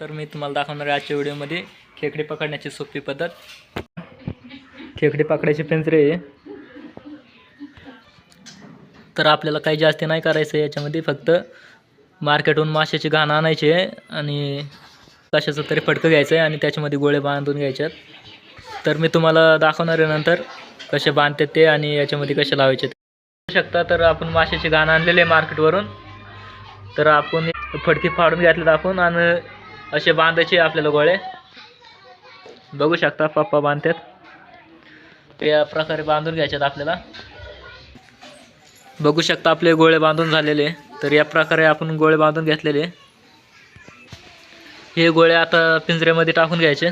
तर मी तुम्हाला दाखवणार आहे आजच्या व्हिडिओमध्ये खेकडे पकडण्याची सोपी पद्धत. खेकडे पकडायचे पिंजरे. आहे. तर आपल्याला काही जास्त नाही करायचं आहे याच्यामध्ये फक्त मार्केटहून माशाची घाण आणायचे आणि कशाचं तरी फटकं घ्यायचं आहे आणि त्याच्यामध्ये गोळे बांधून घ्यायच्यात. तर मी तुम्हाला दाखवणार आहे नंतर कसे बांधतात ते आणि याच्यामध्ये कसे लावायचे शकता तर आपण माशाची घाण आणलेले आहे मार्केटवरून. तर आपण फडकी फाडून घेतलेत आपण आणि असे बांधायचे आपल्याला गोळे. बघू शकता पप्पा बांधतात. या प्रकारे बांधून घ्यायच्यात आपल्याला. बघू शकता आपले गोळे बांधून झालेले. तर या प्रकारे आपण गोळे बांधून घेतलेले. हे गोळे आता पिंजऱ्यामध्ये टाकून घ्यायचे.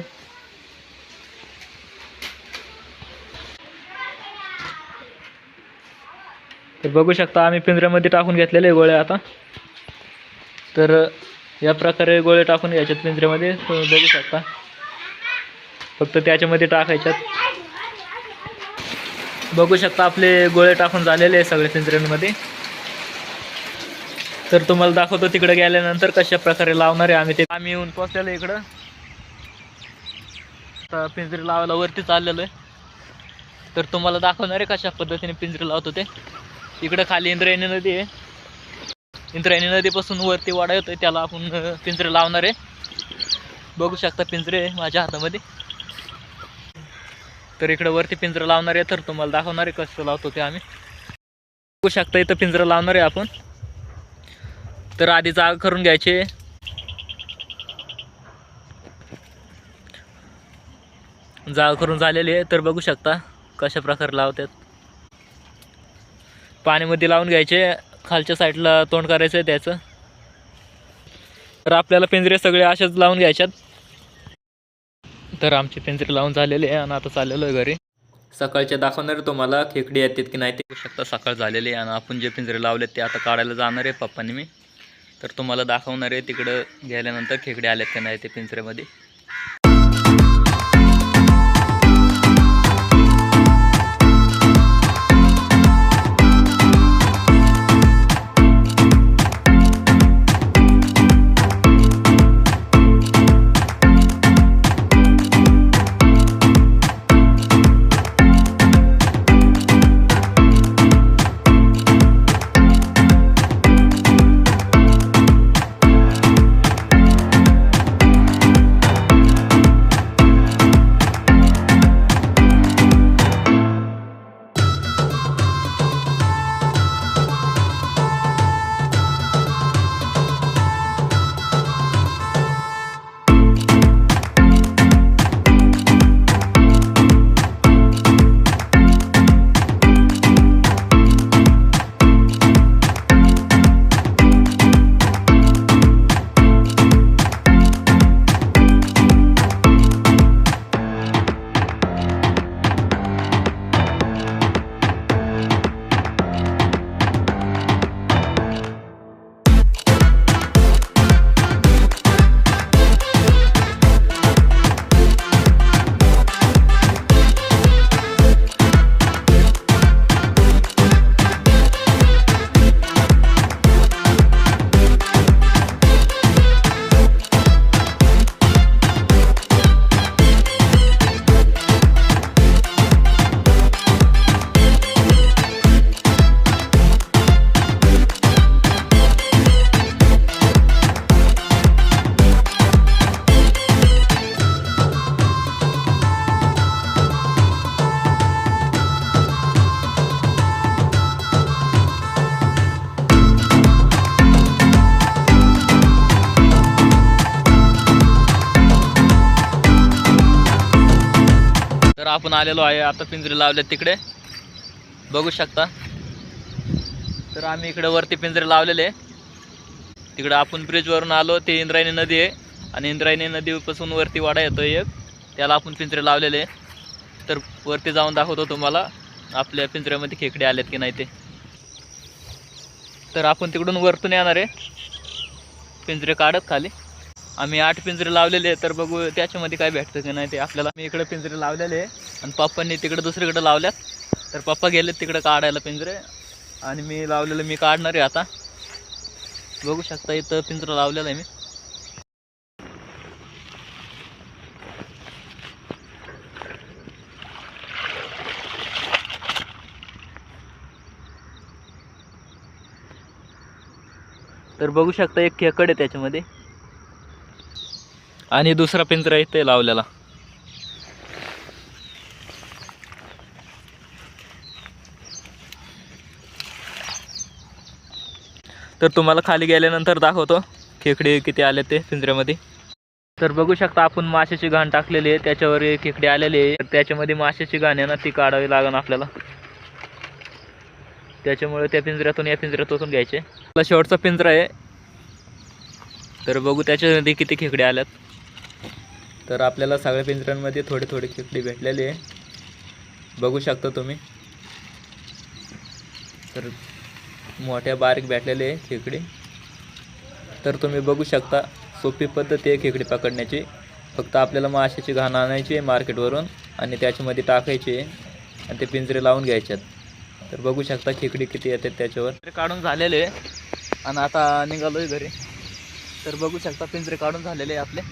तर बघू शकता आम्ही पिंजऱ्यामध्ये टाकून घेतलेले गोळे आता. तर या प्रकारे गोळे टाकून घ्यायच्यात पिंजऱ्यामध्ये बघू शकता. फक्त त्याच्यामध्ये टाकायच्यात. बघू शकता आपले गोळे टाकून झालेले आहे सगळे पिंजऱ्यांमध्ये. तर तुम्हाला दाखवतो तिकडे गेल्यानंतर कशा प्रकारे लावणार आहे आम्ही ते. आम्ही येऊन पोचलेलो इकडं. आता पिंजरे लावायला वरती चाललेलो आहे. तर तुम्हाला दाखवणार आहे कशा पद्धतीने पिंजरे लावतो ते. इकडं खाली इंद्रायणी नदी आहे. इंद्रायणी नदीपासून वरती वाडा येतोय त्याला आपण पिंजरे लावणार आहे. बघू शकता पिंजरे आहे माझ्या हातामध्ये. तर इकडं वरती पिंजरं लावणार आहे तर तुम्हाला दाखवणार आहे कसं लावतो ते आम्ही. बघू शकता इथं पिंजरं लावणार आहे आपण. तर आधी जागा करून घ्यायचे जागा करून झालेली आहे तर बघू शकता कशा प्रकारे लावतात. पाण्यामध्ये लावून घ्यायचे. खालच्या साईडला तोंड करायचं आहे त्याचं. तर आपल्याला पिंजरे सगळे असेच लावून घ्यायच्यात. तर आमचे पिंजरे लावून झालेले आहे आणि आता चाललेलो आहे घरी. सकाळचे दाखवणार तुम्हाला खेकडी येतात की नाही ते. बघू शकता सकाळ झालेली आहे आणि आपण जे पिंजरे लावलेत ते आता काढायला जाणार आहे पप्पांनी मी. तर तुम्हाला दाखवणार आहे तिकडं गेल्यानंतर खेकडे आलेत की नाही ते पिंजऱ्यामध्ये. आपण आलेलो आहे आता पिंजरे लावले तिकडे. बघू शकता. तर आम्ही इकडे वरती पिंजरे लावलेले. तिकडं आपण ब्रिजवरून आलो ते इंद्रायणी नदी आहे. आणि इंद्रायणी नदीपासून वरती वाडा येतो एक. त्याला आपण पिंजरे लावलेले. तर वरती जाऊन दाखवतो तुम्हाला आपल्या पिंजऱ्यामध्ये खेकडे आलेत की नाही ते. तर आपण तिकडून वरतून येणार आहे. पिंजरे काढत खाली. आम्ही आठ पिंजरे लावलेले आहे तर बघू त्याच्यामध्ये काय भेटतं की नाही ते आपल्याला. मी इकडे पिंजरे लावलेले आहे. आणि पप्पांनी तिकडे दुसरीकडे लावल्यात. तर पप्पा गेले तिकडे काढायला पिंजरे. आणि मी लावलेलं मी काढणार आहे आता. बघू शकता इथं पिंजरा लावलेला आहे मी. तर बघू शकता एक खेकड आहे त्याच्यामध्ये. आणि दुसरा पिंजरा इथे लावलेला. तर तुम्हाला खाली गेल्यानंतर दाखवतो. खेकडे किती आले ते पिंजऱ्यामध्ये. तर बघू शकता आपण माशाची घाण टाकलेली आहे. त्याच्यावर खेकडे आलेले आहे. तर त्याच्यामध्ये माशाची घाण आहे ना ती काढावी लागेल आपल्याला. त्याच्यामुळे त्या पिंजऱ्यातून या पिंजऱ्यातून घ्यायचे. आपला शेवटचा पिंजरा आहे. तर बघू त्याच्यामध्ये किती खेकडे आल्यात तर आपल्याला सगळ्या पिंजऱ्यांमध्ये थोडे थोडे खेकडे भेटलेले आहे. बघू शकता तुम्ही. तर मोठ्या बारीक भेटलेले आहे खेकडे. तर तुम्ही बघू शकता सोपी पद्धत आहे खेकडे पकडण्याची. फक्त आपल्याला माशाची घाण आणायची आहे मार्केटवरून आणि त्याच्यामध्ये टाकायची आहे आणि ते पिंजरे लावून घ्यायच्यात. तर बघू शकता खेकडे किती येतात त्याच्यावर. काढून झालेले आणि आता निघालो आहे घरी. तर बघू शकता पिंजरे काढून झालेले आहे आपले.